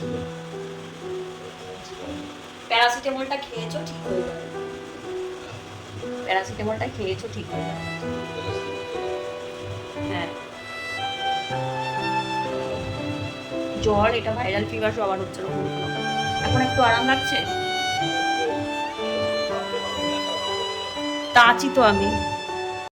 তাদের প্যারাসিটামলটা খেয়েছো ঠিক হয়ে যাবে প্যারাসিটামলটা খেয়েছো ঠিক হয়ে যাবে হ্যাঁ। জ্বর, এটা ভাইরাল ফিভার সবার হচ্ছে। এখন একটু আরাম লাগছে? তা আছি তো আমি।